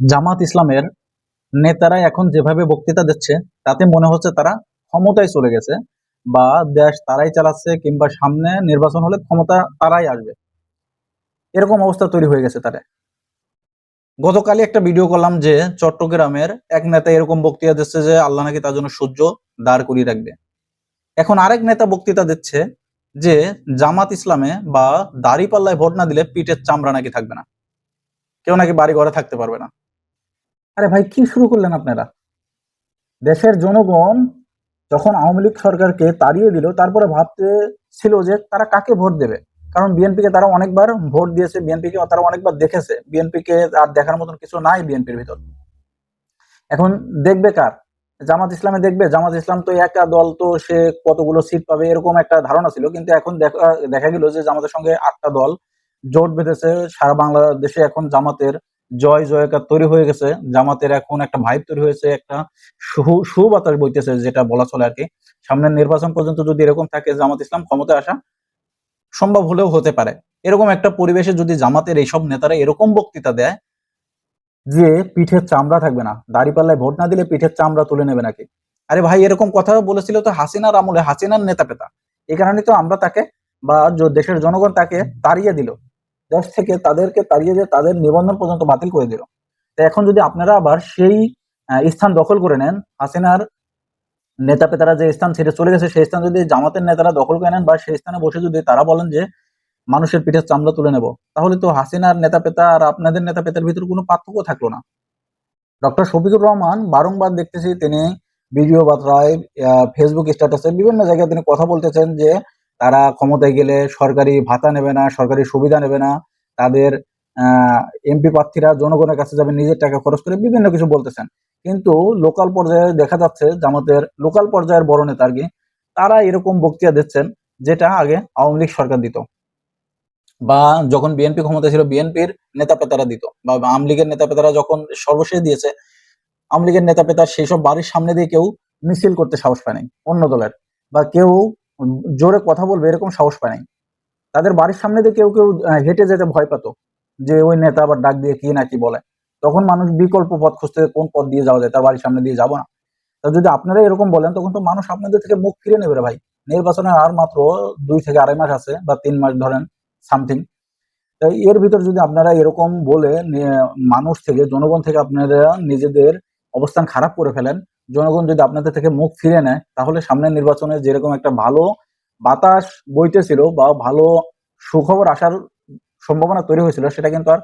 জামাত ইসলামের নেতারা এখন যেভাবে বক্তৃতা দিচ্ছে, তাতে মনে হচ্ছে তারা ক্ষমতায় চলে গেছে বা দেশ তারাই চালাচ্ছে কিংবা সামনে নির্বাচন হলে ক্ষমতা তারাই আসবে। এরকম অবস্থা তৈরি হয়ে গেছে তারা গতকালই একটা ভিডিও করলাম যে চট্টগ্রামের এক নেতা এরকম বক্তৃতা দিচ্ছে যে আল্লাহ নাকি তার জন্য সূর্য দাঁড় করিয়ে রাখবে। এখন আরেক নেতা বক্তৃতা দিচ্ছে যে জামাত ইসলামে বা দাড়ি পাল্লায় ভোট না দিলে পিঠের চামড়া নাকি থাকবে না। কেউ নাকি বাড়ি ঘরে থাকতে পারবে না। আরে ভাই, কি শুরু করলেন আপনারা? দেশের জনগণ যখন আওয়ামী লীগ সরকারকে তাড়িয়ে দিল, তারপরে ভাবতে ছিল যে তারা কাকে ভোট দেবে? কারণ বিএনপিকে তারা অনেকবার ভোট দিয়েছে, বিএনপিকে তারা অনেকবার দেখেছে। বিএনপিকে আর দেখার মতন কিছু নাই বিএনপির ভিতর। এখন দেখবে কার? জামাত ইসলামে দেখবে? জামাত ইসলাম তো একা দল, তো সে কতগুলো সিট পাবে এরকম একটা ধারণা ছিল। কিন্তু এখন দেখা দেখা গেল যে জামাতের সঙ্গে আটটা দল জোট বেঁধেছে। সারা বাংলাদেশে এখন জামাতের জয় জয়কার তৈরি হয়ে গেছে। জামাতের এখন একটা ভাইব তৈরি হয়েছে, একটা সুবাতাস বইতেছে যেটা বলা চলে আর কি। সামনের নির্বাচন পর্যন্ত যদি এরকম থাকে জামাত ইসলাম ক্ষমতায় আসা সম্ভব হলেও হতে পারে। এরকম একটা পরিবেশে যদি জামাতের এইসব নেতারা এরকম বক্তৃতা দেয় যে পিঠের চামড়া থাকবে না, দাড়িপাল্লায় ভোট না দিলে পিঠের চামড়া তুলে নেবে নাকি? আরে ভাই, এরকম কথা বলেছিল তো হাসিনার আমলে, হাসিনার নেতা পেতা এই কারণে তো আমরা তাকে বা দেশের জনগণ তাকে তাড়িয়ে দিল। দেশ থেকে তাদেরকে তাড়িয়ে দিয়ে তাদের নিবন্ধন পর্যন্ত বাতিল করে দিল। এখন যদি আপনারা আবার সেই স্থান দখল করে নেন, হাসিনার নেতা পেতারা যে স্থান ছেড়ে চলে গেছে, সেই স্থান যদি জামাতের নেতারা দখল করে নেন বা সেই স্থানে বসে যদি তারা বলেন যে মানুষের পিঠের চামড়া তুলে নেব, তাহলে তো হাসিনার নেতা পেতা আর আপনাদের নেতা পেতার ভিতরে কোনো পার্থক্য থাকল না। ডক্টর শফিকুর রহমান বারংবার দেখতেছি তিনি ভিডিও বার্তায় ফেসবুক স্ট্যাটাসে বিভিন্ন জায়গায় তিনি কথা বলতেছেন যে তারা ক্ষমতায় গেলে সরকারি ভাতা নেবে না, সরকারি সুবিধা নেবে না, তাদের এমপি প্রার্থীরা জনগণের কাছে যাবে, নিজের টাকা খরচ করে বিভিন্ন কিছু বলতেছেন। কিন্তু লোকাল পর্যায়ে দেখা যাচ্ছে, জামাতের লোকাল পর্যায়ের বড় নেতা আর কি, তারা এরকম বক্তৃতা দিচ্ছেন যেটা আগে আওয়ামী লীগ সরকার দিত। বা যখন বিএনপি ক্ষমতা ছিল বিএনপির নেতা পেতারা দিত, বা আওয়ামী লীগের নেতা পেতারা যখন সর্বশেষ দিয়েছে, আওয়ামী লীগের নেতা পেতার সেই সব বাড়ির সামনে দিয়ে কেউ মিছিল করতে সাহস পায় নাই অন্য দলের, বা কেউ জোরে কথা বলবে, এরকম সাহস পায় নাই। তাদের বাড়ির সামনে দিয়ে কেউ কেউ হেঁটে যেতে ভয় পেত, যে ওই নেতা আবার ডাক দিয়ে কি না কি বলে। তখন মানুষ বিকল্প পথ খুঁজতে কোন পথ দিয়ে যাওয়া যায়, তার বাড়ির সামনে দিয়ে যাব না। তা যদি আপনারা এরকম বলেন, তখন তো মানুষ আপনাদের থেকে মুখ ফিরে নেবে ভাই। নির্বাচনের আর মাত্র দুই থেকে আড়াই মাস আছে, বা তিন মাস ধরেন, সামথিং। তাই এর ভিতর যদি আপনারা এরকম বলে মানুষ থেকে, জনগণ থেকে আপনারা নিজেদের অবস্থান খারাপ করে ফেলেন জনগণ যদি আপনাদের থেকে মুখ ফিরে নেয়, তাহলে সামনের নির্বাচনে যেরকম একটা ভালো বাতাস বইতেছিল বা ভালো সুখবর আসার সম্ভাবনা তৈরি হয়েছিল, সেটা কিন্তু আর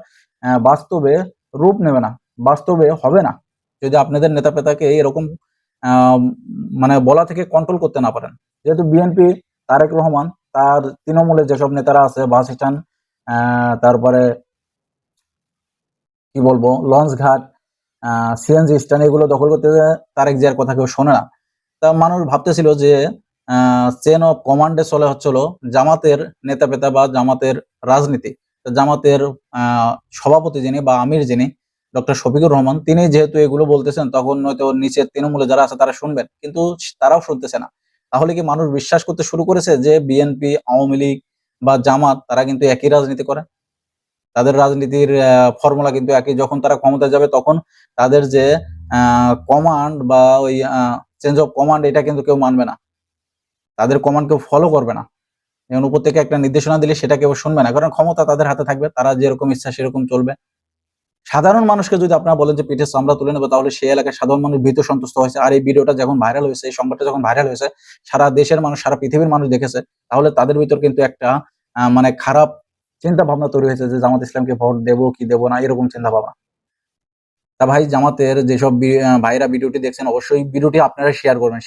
বাস্তবে রূপ নেবে না, বাস্তবে হবে না। যদি আপনাদের নেতা পেতাকে এরকম মানে বলা থেকে কন্ট্রোল করতে না পারেন। যেহেতু বিএনপি তারেক রহমান, তার তৃণমূলের যেসব নেতারা আছে, বাস স্ট্যান্ড তারপরে কি বলব লঞ্চ ঘাট সিএনজি স্ট্যান্ড এগুলো দখল করতে তারেক জিয়ার কথা কেউ শোনে না। তা মানুষ ভাবতেছিল যে চেন অফ কমান্ডে চলে হচ্ছিল জামাতের নেতা পেতা বা জামাতের রাজনীতি। জামাতের সভাপতি যিনি বা আমির যিনি ডক্টর শফিকুর রহমান, তিনি যেহেতু এগুলো বলতেছেন, তখন হয়তো নিচের তৃণমূলে যারা আছে তারা শুনবেন, কিন্তু তারাও শুনতেছে না। তাহলে কি মানুষ বিশ্বাস করতে শুরু করেছে যে, বিএনপি, আওয়ামী লীগ বা জামাত, তারা কিন্তু একই রাজনীতি করে? তাদের রাজনীতির ফর্মুলা কিন্তু একই। যখন তারা ক্ষমতায় যাবে তখন তাদের যে কমান্ড বা ওই চেঞ্জ অফ কমান্ড এটা কিন্তু কেউ মানবে না। তাদের কমান্ড কেউ ফলো করবে না। যেমন উপর থেকে একটা নির্দেশনা দিলে সেটা কেউ শুনবে না। কারণ ক্ষমতা তাদের হাতে থাকবে, তারা যেরকম ইচ্ছা সেরকম চলবে। সাধারণ মানুষকে যদি আপনারা বলেন যে পিঠে চামড়া তুলে নেব, তাহলে সেই এলাকায় সাধারণ মানুষ ভীত সন্তুষ্ট হয়েছে। আর এই ভিডিওটা যখন ভাইরাল হয়েছে, এই সংবাদটা যখন ভাইরাল হয়েছে, সারা দেশের মানুষ, সারা পৃথিবীর মানুষ দেখেছে, তাহলে তাদের ভিতর কিন্তু একটা মানে খারাপ চিন্তা ভাবনা তৈরি হয়েছে যে জামাত ইসলামকে ভোট দেবো কি দেবো না, এরকম চিন্তা ভাবনা তা ভাই, জামাতের যেসব ভাইরা ভিডিওটি দেখছেন, অবশ্যই ভিডিওটি আপনারা শেয়ার করবেন।